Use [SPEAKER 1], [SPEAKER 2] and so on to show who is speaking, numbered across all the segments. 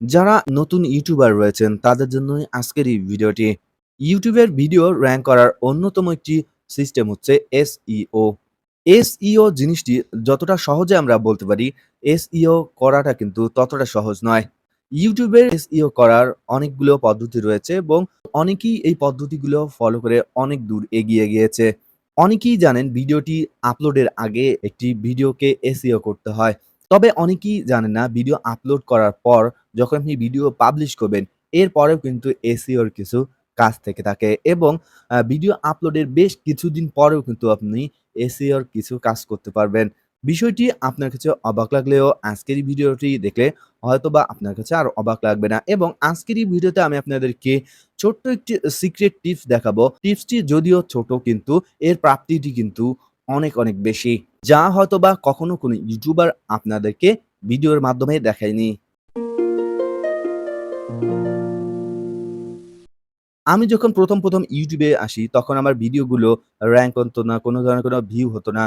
[SPEAKER 1] যারা নতুন ইউটিউবার রয়েছেন তাদের জন্যই আজকের এই ভিডিওটি। ইউটিউবের ভিডিও র্যাঙ্ক করার অন্যতম একটি সিস্টেম হচ্ছে SEO। SEO জিনিসটি যতটা সহজে আমরা বলতে পারি, SEO করাটা কিন্তু ততটা সহজ নয়। ইউটিউবের SEO করার অনেকগুলো পদ্ধতি রয়েছে এবং অনেকেই এই পদ্ধতিগুলো ফলো করে অনেক দূর এগিয়ে গিয়েছে। অনেকেই জানেন ভিডিওটি আপলোডের আগে একটি ভিডিওকে SEO করতে হয়। তবে অনেকেই জানে না ভিডিও আপলোড করার পর যখন আপনি ভিডিও পাবলিশ করবেন, এরপরেও কিন্তু এসিওর কিছু কাজ থেকে থাকে এবং ভিডিও আপলোডের বেশ কিছুদিন পরেও কিন্তু আপনি এসিওর কিছু কাজ করতে পারবেন। বিষয়টি আপনার কাছে অবাক লাগলেও আজকের এই ভিডিওটি দেখলে হয়তোবা আপনার কাছে আর অবাক লাগবে না এবং আজকের এই ভিডিওতে আমি আপনাদেরকে ছোট্ট একটি সিক্রেট টিপস দেখাবো। টিপসটি যদিও ছোট কিন্তু এর প্রাপ্তিটি কিন্তু অনেক, অনেক বেশি। যা হয়তো বা কখনো কোনো ইউটিউবার আপনাদেরকে ভিডিওর মাধ্যমে দেখায়নি। আমি যখন ১ম, ১ম ইউটিউবে আসি তখন আমার ভিডিওগুলো র্যাঙ্ক হতো না, কোনো ধরনের কোনো ভিউ হতো না।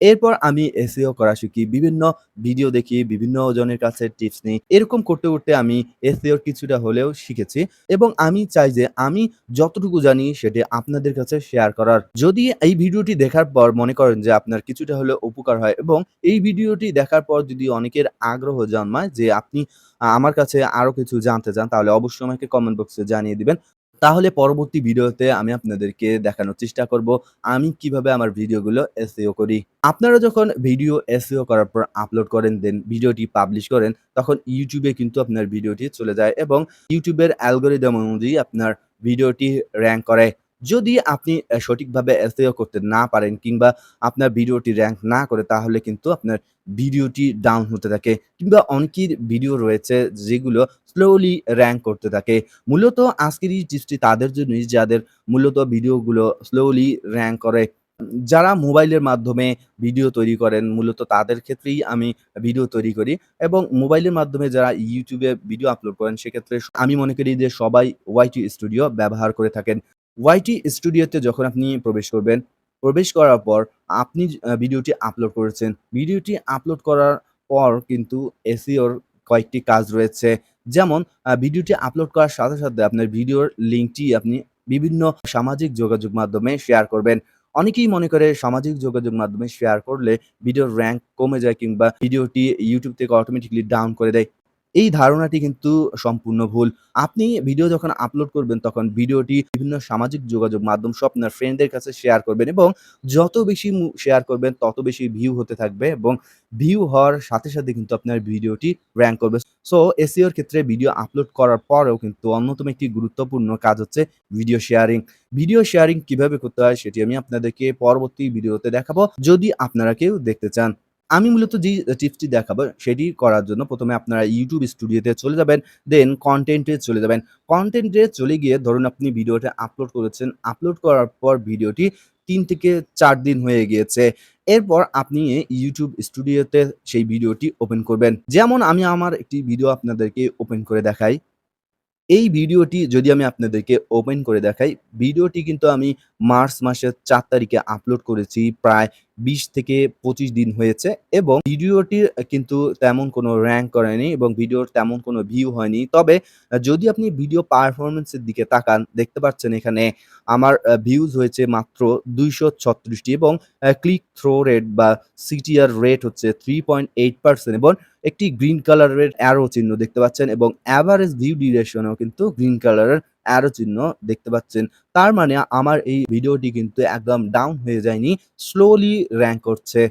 [SPEAKER 1] এরপর আমি এসিও করা শিখি। বিভিন্ন ভিডিও দেখি, বিভিন্ন জনের কাছে টিপস নিই এরকম করতে, করতে আমি SEO র কিছুটা হলেও শিখেছি এবং আমি চাই যে আমি যতটুকু জানি সেটি আপনাদের কাছে শেয়ার করার। যদি এই ভিডিওটি দেখার পর মনে করেন যে আপনার কিছুটা হলেও উপকার হয় এবং এই ভিডিওটি দেখার পর যদি অনেকের আগ্রহ জন্মায় যে আপনি আমার কাছে আরও কিছু জানতে চান তাহলে অবশ্যই আমাকে কমেন্ট বক্সে জানিয়ে দিবেন। তাহলে পরবর্তী ভিডিওতে আমি আপনাদেরকে দেখানোর চেষ্টা করব আমি কীভাবে আমার ভিডিওগুলো এসিও করি। আপনারা যখন ভিডিও এসিও করার পর আপলোড করেন দেন ভিডিওটি পাবলিশ করেন, তখন ইউটিউবে কিন্তু আপনার ভিডিওটি চলে যায় এবং ইউটিউবের অ্যালগোরিদম অনুযায়ী আপনার ভিডিওটি র্যাঙ্ক করে। যদি আপনি সঠিকভাবে SEO করতে না পারেন কিংবা আপনার ভিডিওটি র্যাঙ্ক না করে, তাহলে কিন্তু আপনার ভিডিওটি ডাউন হতে থাকে কিংবা অনেকের ভিডিও রয়েছে যেগুলো স্লোলি র্যাঙ্ক করতে থাকে। মূলত আজকের এই টিপসটি তাদের জন্যই যাদের মূলত ভিডিওগুলো স্লোলি র্যাঙ্ক করে। যারা মোবাইলের মাধ্যমে ভিডিও তৈরি করেন, মূলত তাদের ক্ষেত্রেই আমি ভিডিও তৈরি করি এবং মোবাইলের মাধ্যমে যারা ইউটিউবে ভিডিও আপলোড করেন, সেক্ষেত্রে আমি মনে করি যে সবাই ওয়াইটি স্টুডিও ব্যবহার করে থাকেন। YT Studio তে যখন আপনি প্রবেশ করবেন, প্রবেশ করার পর আপনি ভিডিওটি আপলোড করেছেন। ভিডিওটি আপলোড করার পর কিন্তু SEO র কয়েকটি কাজ রয়েছে। যেমন ভিডিওটি আপলোড করার সাথে, সাথে আপনার ভিডিওর লিঙ্কটি আপনি বিভিন্ন সামাজিক যোগাযোগ মাধ্যমে শেয়ার করবেন। অনেকেই মনে করে সামাজিক যোগাযোগ মাধ্যমে শেয়ার করলে ভিডিওর র্যাঙ্ক কমে যায় কিংবা ভিডিওটি ইউটিউব থেকে অটোমেটিক্যালি ডাউন করে দেয়। এই ধারণাটি কিন্তু সম্পূর্ণ ভুল। আপনি ভিডিও যখন আপলোড করবেন তখন ভিডিওটি বিভিন্ন সামাজিক যোগাযোগ মাধ্যম সব আপনার ফ্রেন্ডদের কাছে শেয়ার করবেন এবং যত বেশি শেয়ার করবেন তত বেশি ভিউ হতে থাকবে এবং ভিউ হওয়ার সাথে, সাথে কিন্তু আপনার ভিডিওটি র্যাঙ্ক করবে। সো SEO র ক্ষেত্রে ভিডিও আপলোড করার পরেও কিন্তু অন্যতম একটি গুরুত্বপূর্ণ কাজ হচ্ছে ভিডিও শেয়ারিং। ভিডিও শেয়ারিং কীভাবে করতে হয় সেটি আমি আপনাদেরকে পরবর্তী ভিডিওতে দেখাবো যদি আপনারা কেউ দেখতে চান। আমি মূলত যেই টিপসটি দেখাবো সেটি করার জন্য প্রথমে আপনারা ইউটিউব স্টুডিওতে চলে যাবেন, দেন কনটেন্ট চলে যাবেন। কন্টেন্টে চলে গিয়ে ধরুন আপনি ভিডিওটা আপলোড করেছেন। আপলোড করার পর ভিডিওটি তিন থেকে চার দিন হয়ে গিয়েছে। এরপর আপনি ইউটিউব স্টুডিওতে সেই ভিডিওটি ওপেন করবেন। যেমন আমি আমার একটি ভিডিও আপনাদেরকে ওপেন করে দেখাই। এই ভিডিওটি যদি আমি আপনাদেরকে ওপেন করে দেখাই, ভিডিওটি কিন্তু আমি মার্চ মাসের চার তারিখে আপলোড করেছি। প্রায় ২০ থেকে ২৫ দিন হয়েছে এবং ভিডিওটির কিন্তু তেমন কোনো র্যাঙ্ক করেনি এবং ভিডিওর তেমন কোনো ভিউ হয়নি। তবে, যদি আপনি ভিডিও পারফরম্যান্স এর দিকে তাকান, দেখতে পাচ্ছেন এখানে আমার ভিউজ হয়েছে মাত্র দুইশো ছত্রিশটি এবং ক্লিক থ্রো রেট বা সিটিআর রেট হচ্ছে 3.8% এবং একটি গ্রিন কালারের অ্যারো চিহ্ন দেখতে পাচ্ছেন এবং অ্যাভারেজ ভিউ ডিউরেশন এও কিন্তু গ্রিন কালারের অ্যারো চিহ্ন দেখতে পাচ্ছেন। তার মানে আমার এই ভিডিওটি কিন্তু একদম ডাউন হয়ে যায়নি, স্লোলি র্যাঙ্ক করছে।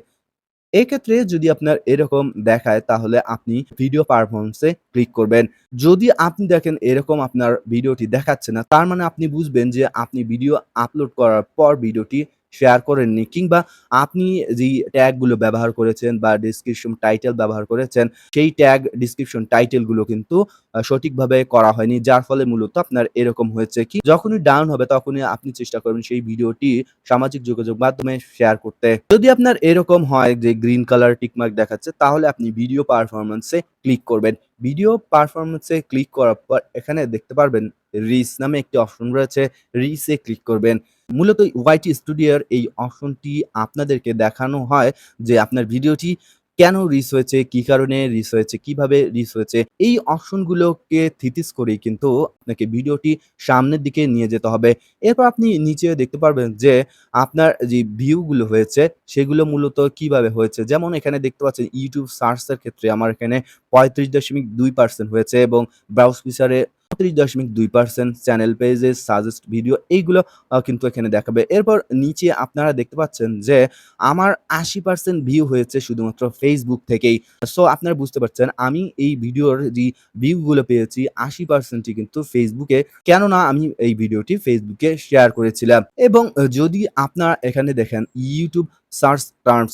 [SPEAKER 1] এক্ষেত্রে যদি আপনার এরকম দেখায় তাহলে আপনি ভিডিও পারফরমেন্সে ক্লিক করবেন। যদি আপনি দেখেন এরকম আপনার ভিডিওটি দেখাচ্ছে না তার মানে আপনি বুঝবেন যে আপনি ভিডিও আপলোড করার পর ভিডিওটি শেয়ার করেননি কিংবা আপনি যেই ট্যাগগুলো ব্যবহার করেছেন বা ডেসক্রিপশন টাইটেল ব্যবহার করেছেন, সেই ট্যাগ ডেসক্রিপশন টাইটেলগুলো কিন্তু সঠিকভাবে করা হয়নি। যার ফলে মূলত আপনার এরকম হয়েছে কি, যখনই ডাউন হবে তখনই আপনি চেষ্টা করবেন সেই ভিডিওটি সামাজিক যোগাযোগ মাধ্যমে শেয়ার করতে। যদি আপনার এরকম হয় যে গ্রিন কালার টিকমার্ক দেখাচ্ছে, তাহলে আপনি ভিডিও পারফরম্যান্স এ ক্লিক করবেন। ভিডিও পারফরমেন্সে ক্লিক করার পর এখানে দেখতে পারবেন রিস নামে একটি অপশন রয়েছে। রিসে ক্লিক করবেন। মূলত Studio এর এই অপশনটি আপনাদেরকে দেখানো হয় যে আপনার ভিডিওটি কেন রিস হয়েছে, কি কারণে রিস হয়েছে, কীভাবে রিস হয়েছে এই অপশনগুলোকে থিতিস করেই কিন্তু আপনাকে ভিডিওটি সামনের দিকে নিয়ে যেতে হবে। এরপর আপনি নিচে দেখতে পারবেন যে আপনার যে ভিউগুলো হয়েছে সেগুলো মূলত কীভাবে হয়েছে। যেমন এখানে দেখতে পাচ্ছেন ইউটিউব সার্চের ক্ষেত্রে আমার এখানে 35.2% হয়েছে এবং ব্রাউজ ফিচারে 35.2% চ্যানেল পেজে সাজেস্ট ভিডিও এইগুলো কিন্তু এখানে দেখাবে। এরপর নিচে আপনারা দেখতে পাচ্ছেন যে আমার 80% ভিউ হয়েছে শুধুমাত্র Facebook থেকেই। সো আপনারা বুঝতে পারছেন, আমি এই ভিডিওর যে ভিউ গুলো পেয়েছি 80% ই কিন্তু এ। কেননা, আমি এই ভিডিওটি এ শেয়ার করেছিলাম এবং যদি আপনারা এখানে দেখেন, YouTube সার্চ টার্মস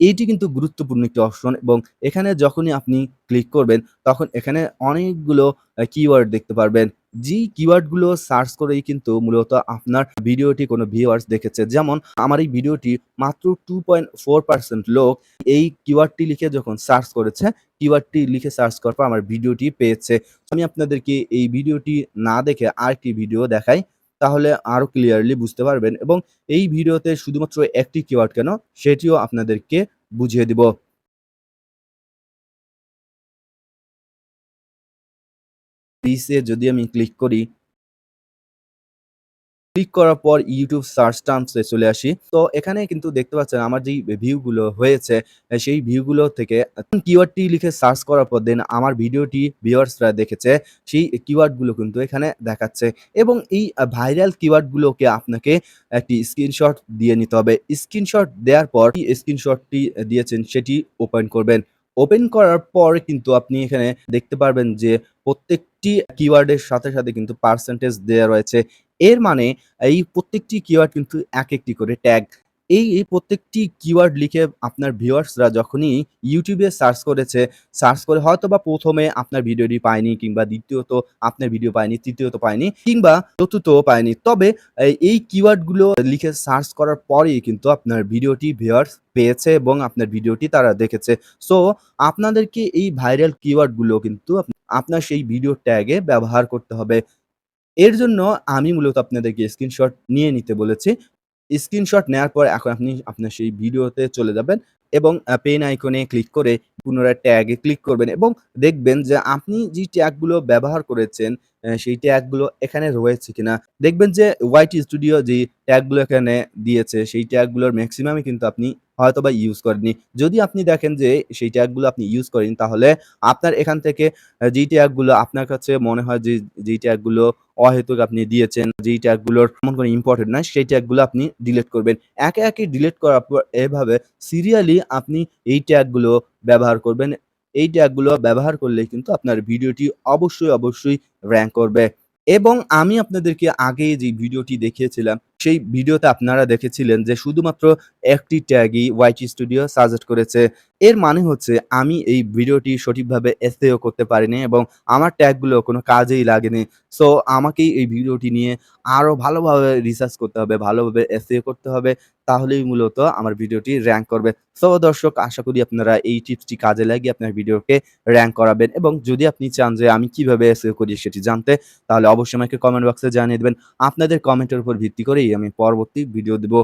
[SPEAKER 1] এইটি কিন্তু গুরুত্বপূর্ণ একটি অপশন এবং এখানে যখনই আপনি ক্লিক করবেন তখন এখানে অনেকগুলো কিওয়ার্ড দেখতে পারবেন। যে কিওয়ার্ডগুলো সার্চ করেই কিন্তু মূলত আপনার ভিডিওটি কোনো ভিউয়ার্স দেখেছে। যেমন আমার এই ভিডিওটি মাত্র 2.4% লোক এই কিওয়ার্ডটি লিখে যখন সার্চ করেছে, কিওয়ার্ডটি লিখে সার্চ করার পর আমার ভিডিওটি পেয়েছে। আমি আপনাদেরকে এই ভিডিওটি না দেখে আরেকটি ভিডিও দেখাই। তাহলে আরও ক্লিয়ারলি বুঝতে পারবেন এবং এই ভিডিওতে শুধুমাত্র একটি কিওয়ার্ড কেন সেটিও আপনাদেরকে বুঝিয়ে দিব। পিসে যদি আমি ক্লিক করি ক্লিক করার পর ইউটিউব সার্চ টার্মস চলে আসি। তো এখানে কিন্তু দেখতে পাচ্ছেন আমার যেই ভিউ গুলো হয়েছে সেই ভিউ গুলো থেকে কিওয়ার্ডটি লিখে সার্চ করার পর দেন আমার ভিডিওটি ভিউয়ার্সরা দেখেছে। সেই কিওয়ার্ডগুলো কিন্তু এখানে দেখাচ্ছে এবং এই ভাইরাল কিওয়ার্ড গুলোকে আপনাকে একটি স্ক্রিনশট দিয়ে নিতে হবে। স্ক্রিনশট দেওয়ার পর স্ক্রিনশটটি দিয়েছেন সেটি ওপেন করবেন। ওপেন করার পর কিন্তু আপনি এখানে দেখতে পারবেন যে প্রত্যেকটি কিওয়ার্ডের সাথে, সাথে কিন্তু পার্সেন্টেজ দেওয়া রয়েছে। এর মানে এই প্রত্যেকটি কিওয়ার্ড কিন্তু এক একটি করে ট্যাগ। এই, এই প্রত্যেকটি কিওয়ার্ড লিখে আপনার ভিউয়ার্সরা যখনই ইউটিউবে সার্চ করেছে, সার্চ করে হয়তোবা ১ম এ আপনার ভিডিওটি পায়নি কিংবা দ্বিতীয়ত আপনার ভিডিও পায়নি, তৃতীয়ত পায়নি কিংবা চতুর্থও পায়নি। তবে এই, কিওয়ার্ডগুলো লিখে সার্চ করার পরেই কিন্তু আপনার ভিডিওটি ভিউয়ার্স পেয়েছে এবং আপনার ভিডিওটি তারা দেখেছে। সো আপনাদেরকে এই ভাইরাল কিওয়ার্ডগুলো কিন্তু আপনার সেই ভিডিও ট্যাগে ব্যবহার করতে হবে। এর জন্য আমি মূলত আপনাদেরকে স্ক্রিনশট নিয়ে নিতে বলেছি। স্ক্রিনশট নেওয়ার পর এখন আপনি আপনার সেই ভিডিওতে চলে যাবেন এবং পেন আইকনে ক্লিক করে পুনরায় ট্যাগে ক্লিক করবেন এবং দেখবেন যে আপনি যে ট্যাগগুলো ব্যবহার করেছেন সেই ট্যাগগুলো এখানে রয়েছে কিনা। দেখবেন যে YT স্টুডিও যে ট্যাগগুলো এখানে দিয়েছে, সেই ট্যাগগুলোর মেক্সিমামই কিন্তু আপনি হয়তোবা ইউজ করেননি। যদি আপনি দেখেন যে সেই ট্যাগগুলো আপনি ইউজ করেন তাহলে আপনার এখান থেকে যেই ট্যাগগুলো আপনার কাছে মনে হয় যে যেই ট্যাগগুলো অহেতুক আপনি দিয়েছেন, যেই ট্যাগগুলোর তেমন কোনো ইম্পর্টেন্ট নয় সেই ট্যাগগুলো আপনি ডিলিট করবেন। একে, একে ডিলিট করার পর এভাবে সিরিয়ালি আপনি এই ট্যাগগুলো ব্যবহার করবেন। এই ট্যাগগুলো ব্যবহার করলেই কিন্তু আপনার ভিডিওটি অবশ্যই, অবশ্যই র্যাঙ্ক করবে। এবং আমি আপনাদেরকে আগে যে ভিডিওটি দেখিয়েছিলাম সেই ভিডিওতে আপনারা দেখেছিলেন যে শুধুমাত্র একটি ট্যাগই YT স্টুডিও সাজেস্ট করেছে। এর মানে হচ্ছে আমি এই ভিডিওটি সঠিকভাবে SEO করতে পারিনি এবং আমার ট্যাগগুলো কোনো কাজেই লাগেনি। সো আমাকেই এই ভিডিওটি নিয়ে আরও ভালোভাবে রিসার্চ করতে হবে, ভালোভাবে SEO করতে হবে। তাহলেই মূলত আমার ভিডিওটি র্যাঙ্ক করবে। সো দর্শক আশা করি আপনারা এই টিপসটি কাজে লাগিয়ে আপনার ভিডিওকে র্যাঙ্ক করাবেন এবং যদি আপনি চান যে আমি কীভাবে SEO করি সেটি জানতে তাহলে অবশ্যই আমাকে কমেন্ট বক্সে জানিয়ে দিবেন। আপনাদের কমেন্টের উপর ভিত্তি করেই আমি পরবর্তী ভিডিও দিব।